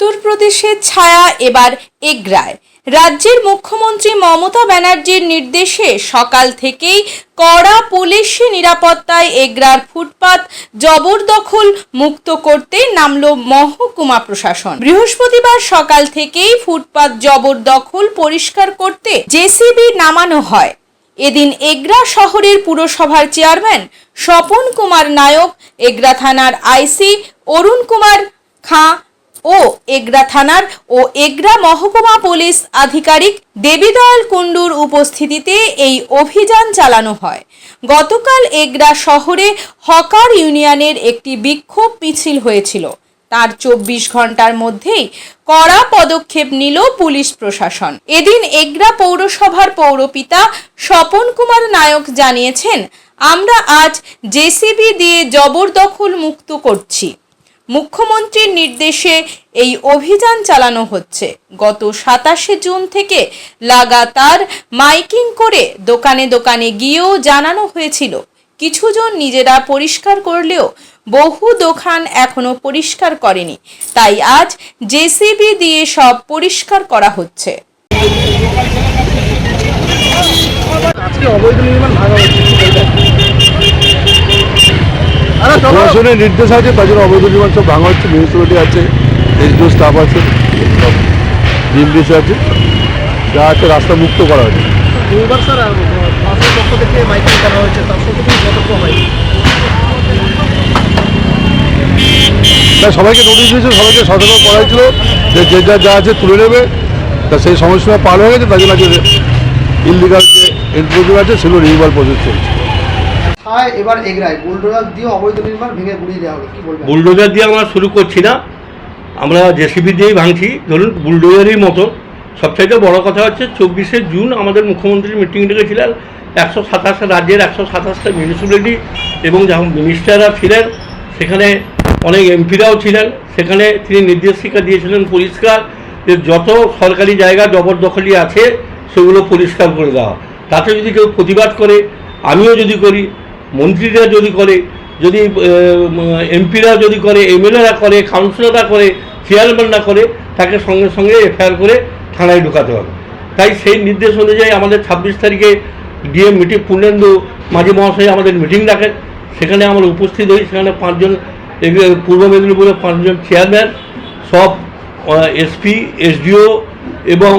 উত্তরপ্রদেশের ছায়া এবার এগ্রায়। রাজ্যের মুখ্যমন্ত্রী মমতা ব্যানার্জির নির্দেশে সকাল থেকেই কড়া পুলিশি নিরাপত্তায় এগ্রার ফুটপাত জবরদখল মুক্ত করতে নামল মহকুমা প্রশাসন। বৃহস্পতিবার সকাল থেকেই ফুটপাত জবরদখল পরিষ্কার করতে জেসিবি নামানো হয়। এদিন এগরা শহরের পুরসভার চেয়ারম্যান স্বপন কুমার নায়ক, এগরা থানার আইসি অরুণ কুমার খাঁ এগরা থানার ও এগরা মহকুমা পুলিশ আধিকারিক দেবীদয়াল কুণ্ডুর উপস্থিতিতে এই অভিযান চালানো হয়। গতকাল এগরা শহরে হকার ইউনিয়নের একটি বিক্ষোভ মিছিল হয়েছিল। তার চব্বিশ ঘণ্টার মধ্যেই কড়া পদক্ষেপ নিল পুলিশ প্রশাসন। এদিন এগরা পৌরসভার পৌরপিতা স্বপন কুমার নায়ক জানিয়েছেন, আমরা আজ জেসিবি দিয়ে জবরদখল মুক্ত করছি। মুখ্যমন্ত্রীর নির্দেশে এই অভিযান চালানো হচ্ছে। গত সাতাশে জুন থেকে লাগাতার মাইকিং করে দোকানে দোকানে গিয়েও জানানো হয়েছিল, কিছুজন নিজেরা পরিষ্কার করলেও বহু দোকান এখনও পরিষ্কার করেনি। তাই আজ জেসিবি দিয়ে সব পরিষ্কার করা হচ্ছে। আজকে অবৈধ নির্মাণ হচ্ছে কি বলবেন? আরে চলো প্রশাসনের নির্দেশ আছে তার জন্য অবৈধ নির্মাণ সব ভাঙা হচ্ছে মিউনিসিপ্যালিটি আছে এসডিও স্টাফ আছে জিএমডিসি আছে যা আছে রাস্তা মুক্ত করা হয়েছে। তাই সবাইকে নোটিশ দিয়েছে সবাইকে সতর্ক করা হয়েছিল যে যে যা যা আছে তুলে নেবে তা সেই সময়সীমা পার হয়ে গেছে তার জন্য আজকে ইলিগাল যে এনক্রোচমেন্ট আছে সেগুলো রিনিউয়াল প্রসেস চলছে। হ্যাঁ এবার এগরায় বুলডোজার দিয়ে অবৈধ নির্মাণ ভেঙে গুড়িয়ে দেওয়া হলো। কি বলবেন? বুলডোজার দিয়ে আমরা শুরু করছি না। আমরা জেসিবি দিয়েই ভাঙছি। ধরুন, বুলডোজারই মতো। সবচাইতে বড় কথা হচ্ছে, চব্বিশে জুন আমাদের মুখ্যমন্ত্রীর মিটিং ডেকেছিলেন। একশো সাতাশটা রাজ্যের একশো সাতাশটা মিউনিসিপ্যালিটি এবং যখন মিনিস্টাররা ছিলেন, সেখানে অনেক এমপিরাও ছিলেন। সেখানে তিনি নির্দেশিকা দিয়েছিলেন পরিষ্কার যে যত সরকারি জায়গা জবরদখলি আছে, সেগুলো পরিষ্কার করে দেওয়া। তাতে যদি কেউ প্রতিবাদ করে, আমিও যদি করি মন্ত্রীরা যদি করে, যদি এমপিরা যদি করে, এমএলএরা করে কাউন্সিলররা করে চেয়ারম্যানরা করে, তাকে সঙ্গে সঙ্গে এফআইআর করে থানায় ঢোকাতে হবে। তাই সেই নির্দেশ অনুযায়ী আমাদের ছাব্বিশ তারিখে ডিএম মিটিং, পূর্ণেন্দু মাঝি মহাশয় আমাদের মিটিং ডাকেন সেখানে আমরা উপস্থিত হই। সেখানে পাঁচজন পূর্ব মেদিনীপুরের পাঁচজন চেয়ারম্যান সব এসপি, এসডিও এবং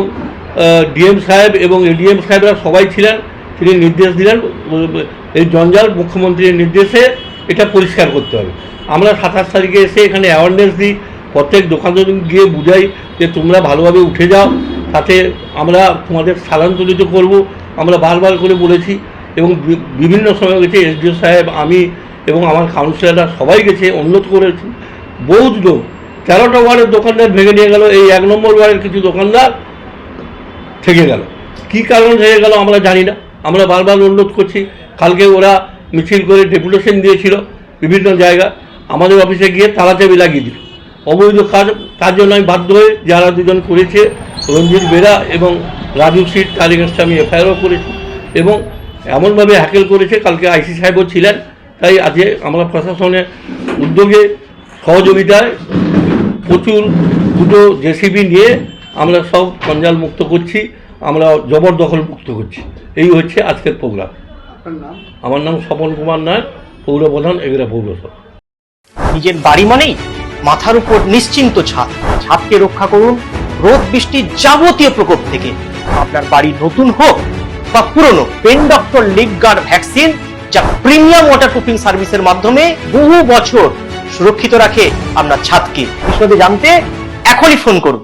ডিএম সাহেব এবং এডিএম সাহেবরা সবাই ছিলেন। তিনি নির্দেশ দিলেন এই জঞ্জাল মুখ্যমন্ত্রীর নির্দেশে এটা পরিষ্কার করতে হবে। আমরা সাতাশ তারিখে এসে এখানে অ্যাওয়ারনেস দিই, প্রত্যেক দোকানে গিয়ে বুঝাই যে তোমরা ভালোভাবে উঠে যাও, তাতে আমরা তোমাদের স্থানান্তরিত করব। আমরা বারবার করে বলেছি এবং বিভিন্ন সময় গেছে এসডিও সাহেব, আমি এবং আমার কাউন্সিলররা সবাই গেছে উন্নত করেছি। বহুত লোক, তেরোটা ওয়ার্ডের দোকানদার ভেঙে নিয়ে গেল, এই এক নম্বর ওয়ার্ডের কিছু দোকানদার থেকে গেল। কি কারণ থেকে গেল আমরা জানি না। আমরা বারবার অনুরোধ করছি, কালকে ওরা মিছিল করে ডেপুটেশন দিয়েছিল বিভিন্ন জায়গা, আমাদের অফিসে গিয়ে তালাচাবি লাগিয়ে দিল। অবৈধ কাজ তার জন্য আমি বাধ্য হয়ে যারা দুজন করেছে, রঞ্জিত বেরা এবং রাজু সিট কাছে আমি এফআইআরও করেছি এবং এমনভাবে হ্যাকেল করেছে, কালকে আইসি সাহেবও ছিলেন, তাই আজকে আমরা প্রশাসনের উদ্যোগে সহযোগিতায় প্রচুর দুটো জেসিবি নিয়ে আমরা সব জঞ্জাল মুক্ত করছি, আমরা জবরদখল মুক্ত করছি। এই হচ্ছে আজকের প্রোগ্রাম। নাম? আমার নাম স্বপন কুমার নায়ক পৌরপ্রধান এগুলা পৌরসভা। নিজের বাড়ি মানেই মাথার উপর নিশ্চিন্ত ছাদ। ছাদকে রক্ষা করুন রোদ বৃষ্টির যাবতীয় প্রকোপ থেকে। আপনার বাড়ি নতুন হোক বা পুরনো pen doctor leak guard vaccine যা প্রিমিয়াম ওয়াটার প্রুফিং সার্ভিসের মাধ্যমে বহু বছর সুরক্ষিত রাখে আপনার ছাদকে। বিশদে জানতে এখনই ফোন করুন।